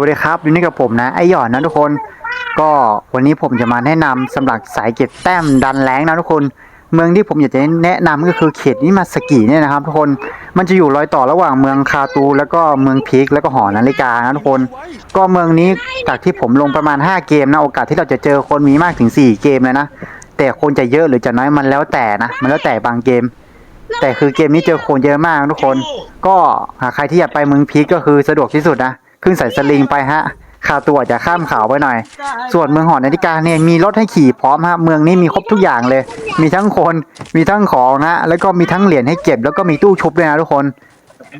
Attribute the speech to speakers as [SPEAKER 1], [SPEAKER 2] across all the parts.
[SPEAKER 1] วัสดีครับอยู่นี่กับผมนะไอหยอนนะทุกคน ก็วันนี้ผมจะมาแนะนำสำหรับสายเก็บแต้มดันแรงนะทุกคน เมืองที่ผมอยากจะแนะนำก็คือเขตนิมาสกิเนี่ยนะครับทุกคนมันจะอยู่รอยต่อระหว่างเมืองคาตู แล้วก็เมืองพีคแล้วก็หอนาฬิกานะทุกคน ก็เมืองนี้จากที่ผมลงประมาณ 5 เกมนะโอกาสที่เราจะเจอคนมีมากถึง 4 เกมเลยนะแต่คนจะเยอะหรือจะน้อยมันแล้วแต่นะมันแล้วแต่บางเกม แต่คือเกมนี้เจอคนเยอะมากทุกคน ก็หาใครที่อยากไปเมืองพีคก็คือสะดวกที่สุดนะ ขึ้นสายสลิงไปฮะคาตัวจะข้ามเขาไปหน่อย ส่วนเมืองหอนาฬิกาเนี่ยมีรถให้ขี่พร้อมฮะเมืองนี้มีครบทุกอย่างเลย มีทั้งคนมีทั้งของนะแล้วก็มีทั้งเหรียญให้เก็บ แล้วก็มีตู้ชุบด้วยนะทุกคน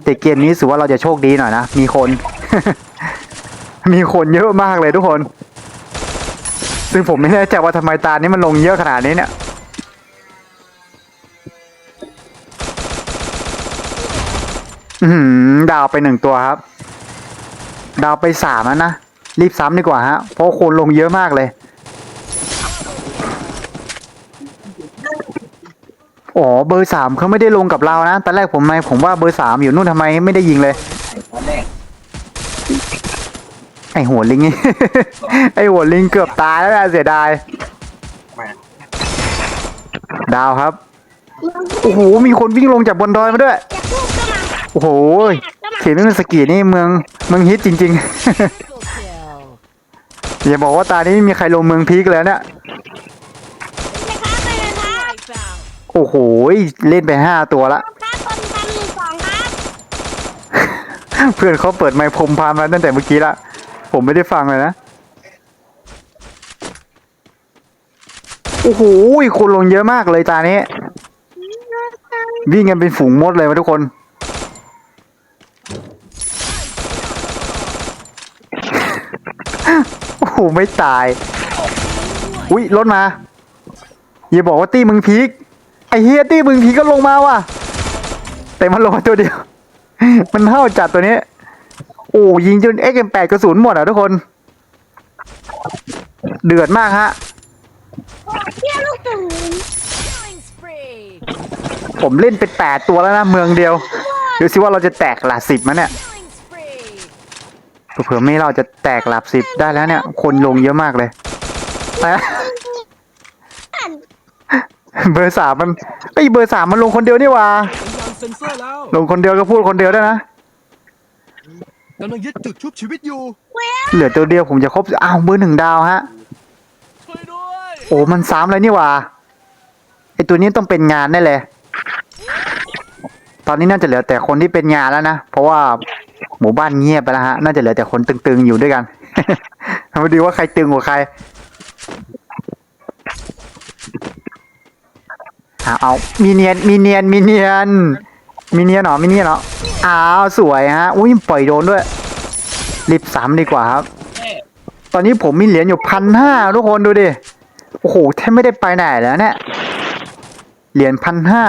[SPEAKER 1] แต่เกมนี้ถือว่าเราจะโชคดีหน่อยนะมีคน มีคนเยอะมากเลยทุกคน ซึ่งผมไม่แน่ใจว่าทำไมตานี้มันลงเยอะขนาดนี้เนี่ยอื้อหือดาวไปหนึ่งตัวครับ ดาวไปสามแล้วนะ รีบซ้ำดีกว่าฮะ เพราะคนลงเยอะมากเลย อ๋อ เบอร์สามเขาไม่ได้ลงกับเรานะ ตอนแรกผมไม่ผมว่าเบอร์สามอยู่นู่นทำไมไม่ได้ยิงเลย ไอหัวลิงนี่ไอหัวลิงเกือบตายแล้วนะเสียดาย ดาวครับ โอ้โห มีคนวิ่งลงจากบนดอยมาด้วย โอ้โห เขียนเป็นสกีนี่เมืองเมืองฮิตจริงๆ อย่าบอกว่าตานี้ไม่มีใครลงเมืองพีคแล้วเนี่ยโอ้โหเล่นไปห้าตัวละเพื่อนเขาเปิดไมค์พรมพามมาตั้งแต่เมื่อกี้ละ ผมไม่ได้ฟังเลยนะ โอ้โหคนลงเยอะมากเลยตานี้ วิ่งกันเป็นฝูงมดเลยวะทุกคน โอ้โหไม่ตาย อุ้ยรถมา อย่าบอกว่าตี้มึงพีกไอเฮียตี้มึงพีกก็ลงมาว่ะ แต่มันลงมาตัวเดียว มันเท่าจัดตัวนี้ โอ้ยิงจน XM8 กระสุนหมดอะทุกคน เดือดมากฮะ
[SPEAKER 2] Killing spree.
[SPEAKER 1] ผมเล่นเป็นแปดตัวแล้วนะเมืองเดียวดูสิว่าเราจะแตกหลักสิบมั้ยเนี่ย
[SPEAKER 2] Killing spree.
[SPEAKER 1] เผื่อไม่เราจะแตกหลักสิบได้แล้วเนี่ย คนลงเยอะมากเลยแต่เบอร์สามมันไอยเบอร์สามมันลงคนเดียวนี่หว่า
[SPEAKER 3] สัญญาณเซ็นเซอร์แล้ว
[SPEAKER 1] ลงคนเดียวก็พูดคนเดียวได้นะ
[SPEAKER 3] กำลังยึดจุดชุบชีวิตอยู่
[SPEAKER 1] เหลือตัวเดียวผมจะครบอ้าวเบอร์หนึ่งดาวฮะ
[SPEAKER 3] ช่วยด้วย
[SPEAKER 1] โอ้มันซ้ำเลยนี่หว่าไอตัวนี้ต้องเป็นงานได้เลย ตอนนี้น่าจะเหลือแต่คนที่เป็นงานแล้วนะ เพราะว่า หมู่บ้านเงียบไปแล้วฮะ น่าจะเหลือแต่คนตึงๆอยู่ด้วยกัน มาดูว่าใครตึงกว่าใครเอาเอา มีเนียน มีเนียน มีเนียน มีเนียนเหรอ มีเนียนเหรอ อ้าว สวยฮะ อุ้ยปล่อยโดนด้วย รีบซ้ำดีกว่าครับ ตอนนี้ผมมีเหรียญอยู่พันห้าทุกคนดูดิ โอ้โห แทบไม่ได้ไปไหนแล้วเนี่ย เหรียญพันห้า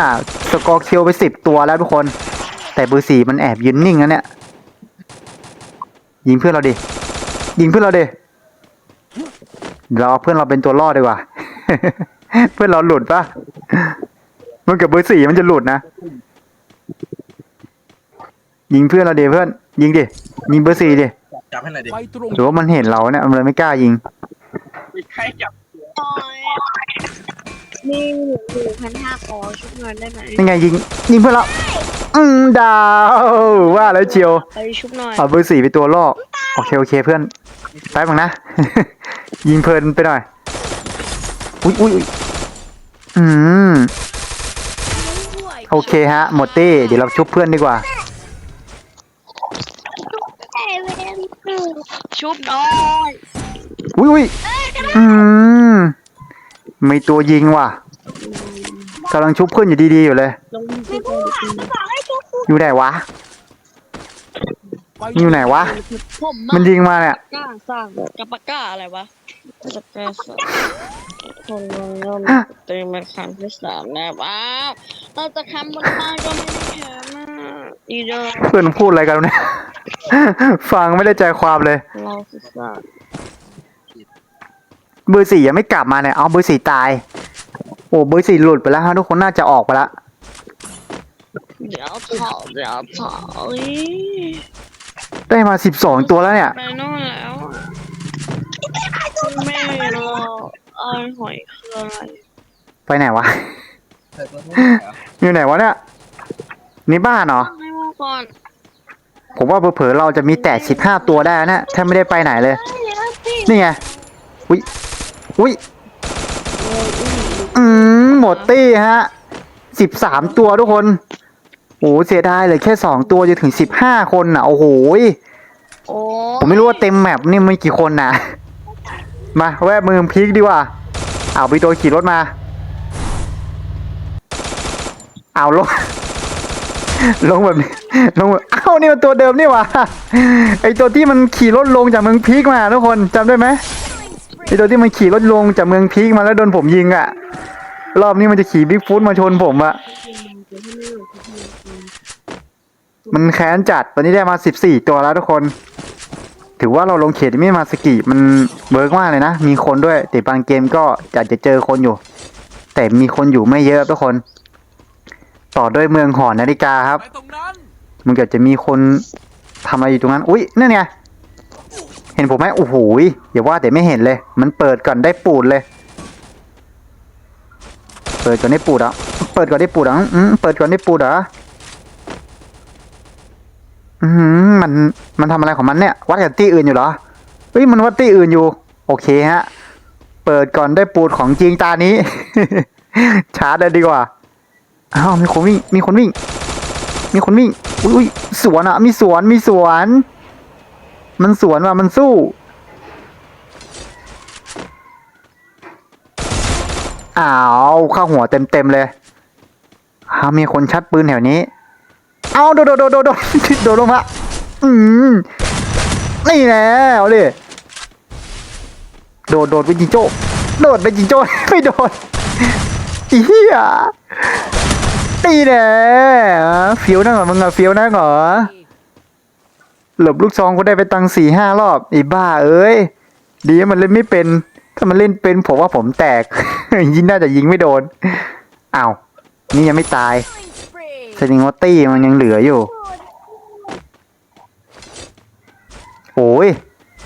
[SPEAKER 1] สกอร์คิวไปสิบตัวแล้วทุกคน แต่เบอร์สี่มันแอบยืนนิ่งนะเนี่ย ยิงเพื่อนเราดิ ยิงเพื่อนเราดิเดี๋ยวเราเอาเพื่อนเราเป็นตัวล่อดีกว่า เพื่อนเราหลุดปะมันกับเบอร์สี่มันจะหลุดนะ ยิงเพื่อนเราดิเพื่อน ยิงดิ ยิงเบอร์สี่ดิ
[SPEAKER 4] จับให้หน่อยดิ
[SPEAKER 3] ไปตรง
[SPEAKER 1] หรือว่ามันเห็นเราเนี่ยมันเลยไม่กล้ายิง
[SPEAKER 4] ใครจับ
[SPEAKER 5] นี่หนูพันห้าขอชุบเงินได้ไหม
[SPEAKER 1] ยังไงยิงยิงเพื่อนเราอืมดาวว่าแล้วเชียว
[SPEAKER 5] ไปชุบหน่อย
[SPEAKER 1] เอาเบอร์สี่ไปตัวล่อโอเคโอเคเพื่อนแป๊บนึงนะ ยิงเพลินไปหน่อยอุ้ยอุ้ยอุ๊ยอืมโอเคฮะ หมดตี้เดี๋ยวเราชุบเพื่อนดีกว่า
[SPEAKER 5] ชุบหน่อย
[SPEAKER 1] อุ้ยอุ้ยอืมไม่ตัวยิงว่ะกำลังชุบเพื่อนอยู่ดีๆอยู่เลย
[SPEAKER 5] ลงที่ตรงนี้
[SPEAKER 1] อยู่ไหนวะ
[SPEAKER 3] ไป
[SPEAKER 1] อยู่ไหนวะ
[SPEAKER 5] ผม
[SPEAKER 1] มันยิงมาเนี่ย
[SPEAKER 5] กล้าสร้างกับปากกาอะไรวะจะกล้าสร้างคนเราเต็มมาคำที่สามแล้วว้าวเราจะคำบนบ้านก็ไม่ได้แข็งนะอีเดอร์
[SPEAKER 1] เพื่อนพูดอะไรกันเนี่ย ฟังไม่ได้ใจความเลย
[SPEAKER 5] เราจะสร้าง
[SPEAKER 1] เบอร์สี่ยังไม่กลับมาเนี่ยเอาเบอร์สี่ตาย โอ้เบอร์สี่หลุดไปแล้วฮะทุกคนน่าจะออกไปละ
[SPEAKER 5] เดี๋ยวถอดเดี๋ยวถอย
[SPEAKER 1] แต่ได้มาสิบสองตัวแล้วเนี่ย
[SPEAKER 5] ไปนู่นแล้วอะไม่รอเอาหอยคืออะไร
[SPEAKER 1] ไปไหนวะ
[SPEAKER 3] แต่ตัวนี้เหรอ
[SPEAKER 1] อยู่ไหนวะเนี่ยนี่บ้านเหรอ
[SPEAKER 5] ให้ว่าก่อน
[SPEAKER 1] ผมว่าเผลอๆเราจะมีแต่สิบห้าตัวได้นะถ้าไม่ได้ไปไหนเลย นี่ไง อุ้ย อุ้ยอืมหมดตี้ฮะสิบสามตัวทุกคนโอ้เสียดายเหลยแค่สองตัวจะถึงสิบห้าคนน่ะ โอ้โหย
[SPEAKER 5] โอ้
[SPEAKER 1] ผมไม่รู้ว่าเต็มแมปนี่มีกี่คนน่ะมาแวะเมืองพีคดีกว่าเอาไปโดยขี่รถมาเอาลงลงแบบนี้ลงแบบเอ้านี่มันตัวเดิมนี่หวะไอตัวที่มันขี่รถลงจากเมืองพีคมาทุกคนจำได้ไหม
[SPEAKER 2] Killing
[SPEAKER 1] ไอ
[SPEAKER 2] spree.
[SPEAKER 1] ตัวที่มันขี่รถลงจากเมืองพีคมาแล้วโดนผมยิงอะรอบนี้มันจะขี่บิ๊กฟุตมาชนผมอะมันแค้นจัดตอนนี้ได้มาสิบสี่ตัวแล้วทุกคน ถือว่าเราลงเขตไม่มาสกิมันเวิร์กมากเลยนะ มีคนด้วย แต่บางเกมก็อาจจะเจอคนอยู่ แต่มีคนอยู่ไม่เยอะทุกคน ต่อด้วยเมืองหอนาฬิกาครับ
[SPEAKER 3] ไปตรงนั้น
[SPEAKER 1] มันเกิดจะมีคนทำอะไรอยู่ตรงนั้น อุ้ยนั่นไง เห็นผมไหมโอ้โหยอย่าว่าแต่ไม่เห็นเลย มันเปิดก่อนได้ปูดเลย เปิดก่อนได้ปูดอะเปิดก่อนได้ปูดอะอืมเปิดก่อนได้ปูดเหรอะอืมมันมันทำอะไรของมันเนี่ย วัดกับตี้อื่นอยู่เหรอเฮ้ยมันวัดตี้อื่นอยู่ โอเคฮะ เปิดก่อนได้ปูดของจริงตานี้ชาร์จเลยดีกว่าอ้าวมีคนวิ่งมีคนวิ่ง มีคนวิ่งอุ้ยอุ้ยสวนอะ มีสวนมีสวน มันสวนว่ะมันสู้ อ้าวเข้าหัวเต็มเต็มเลยอ้ามีคนชัดปืนแถวนี้ เอาโดดโดดโดดโดดโดดลงมาอืมนี่แน่เอาดิโดดโดดไปจิงโจ้โดดไปจิงโจ้ไม่โดดอีเหี้ยตีแน่เฟี้ยวนั่งเหรอมึงอะเฟี้ยวนั่งเหรอ หลบลูกซองก็ได้ไปตังสี่ห้ารอบอ้บ้าเอ้ย ดีมันเล่นไม่เป็น ถ้ามันเล่นเป็นผมว่าผมแตก ยิงน่าจะยิงไม่โดนอ้าวนี่ยังไม่ตาย
[SPEAKER 2] Killing spree.
[SPEAKER 1] แสดงว่าตี้มันยังเหลืออยู่โอ้ย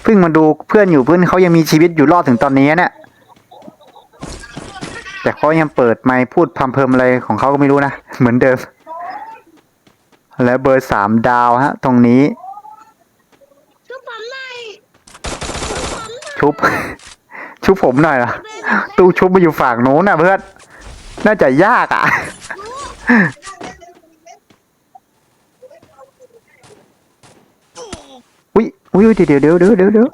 [SPEAKER 1] เพิ่งมาดูเพื่อนอยู่เพื่อนเขายังมีชีวิตอยู่รอดถึงตอนนี้เนี่ยแต่เขายังเปิดไมค์พูดพำเพิมอะไรของเขาก็ไม่รู้นะ เหมือนเดิม และเบอร์สามดาวฮะ ตรงนี้
[SPEAKER 5] ชุบผมหน่อย
[SPEAKER 1] ชุบ ชุบผมหน่อยเหรอตู้ชุบมาอยู่ฝั่งโน้นน่ะเพื่อน น่าจะยากอะ อุ้ยอุ้ยอุ๊ยเดี๋ยวเดี๋ยวเดี๋ยวเดี๋ยวเดี๋ยว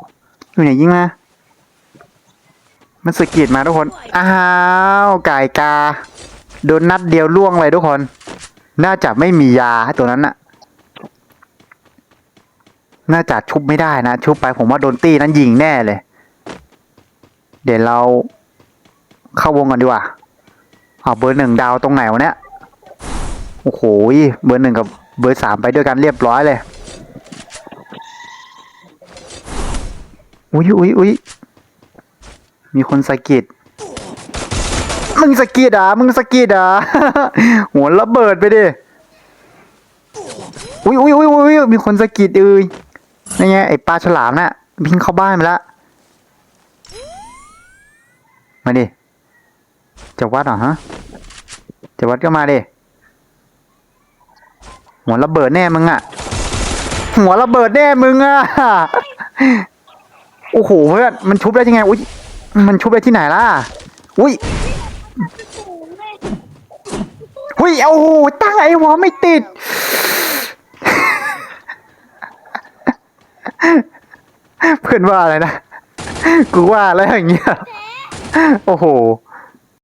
[SPEAKER 1] อยู่ไหนยิงมา มันสะกิดมาทุกคน อ้าวไก่กา โดนนัดเดียวล่วงเลยทุกคน น่าจะไม่มียาตัวนั้นน่ะน่าจะชุบไม่ได้นะ ชุบไปผมว่าโดนตี้นั้นยิงแน่เลย เดี๋ยวเราเข้าวงกันดีกว่าเอาเบอร์หนึ่งดาวตรงไหนวะเนี่ยโอ้โหเบอร์หนึ่งกับเบอร์สามไปด้วยกันเรียบร้อยเลยอุ้ยอุ้ยอุ้ยมีคนสะกิดมึงสะกิดอะมึงสะกิดอะหัวระเบิดไปดิอุ้ยอุ้ยอุ้ยอุ้ยมีคนสะกิดเอ้ยนี่ไงไอปลาฉลามน่ะพิงเข้าบ้านไปแล้ว มาดิจะวัดเหรอฮะจะวัดก็มาดิหัวระเบิดแน่มึงอะ หัวระเบิดแน่มึงอะโอ้โหเพื่อนมันชุบได้ยังไงอุ้ยมันชุบได้ที่ไหนล่ะอุ้ยอุ้ยโอ้โหตั้งไอ้หัวไม่ติดเพื่อนว่าอะไรนะ กูว่าแล้วอย่างเงี้ย โอ้โห